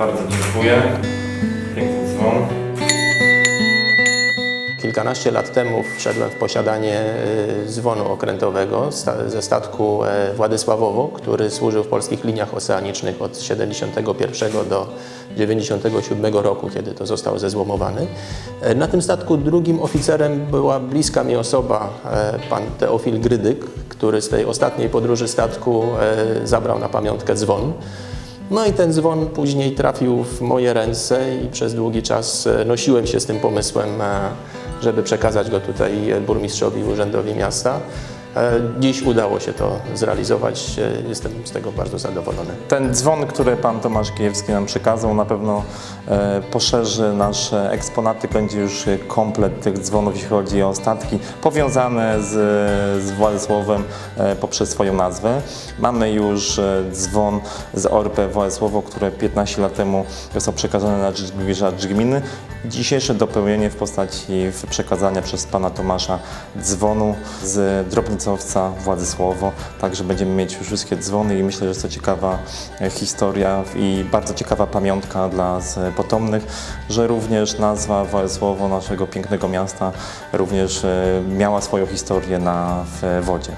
Bardzo dziękuję. Piękny dzwon. Kilkanaście lat temu wszedłem w posiadanie y, dzwonu okrętowego ze statku e, Władysławowo, który służył w polskich liniach oceanicznych od 71 do 97 roku, kiedy to został zezłomowany. E, Na tym statku drugim oficerem była bliska mi osoba, e, pan Teofil Grydyk, który z tej ostatniej podróży statku zabrał na pamiątkę dzwon. No i ten dzwon później trafił w moje ręce i przez długi czas e, nosiłem się z tym pomysłem, e, żeby przekazać go tutaj e, burmistrzowi, urzędowi miasta. E, Dziś udało się to zrealizować. E, Jestem z tego bardzo zadowolony. Ten dzwon, który pan Tomasz Kijewski nam przekazał, na pewno e, poszerzy nasze eksponaty. Będzie już komplet tych dzwonów, jeśli chodzi o statki powiązane z, z Władysławem poprzez swoją nazwę. Mamy już dzwon z ORP Władysławo, które 15 lat temu został przekazany na rzecz gminy. Dzisiejsze dopełnienie w postaci przekazania przez pana Tomasza dzwonu z drobnicowca Władysławo. Także będziemy mieć już wszystkie dzwony i myślę, że jest to ciekawa e, historia i bardzo ciekawa pamiątka dla z- potomnych, że również nazwa Władysławo naszego pięknego miasta również e, miała swoją historię na wodzie.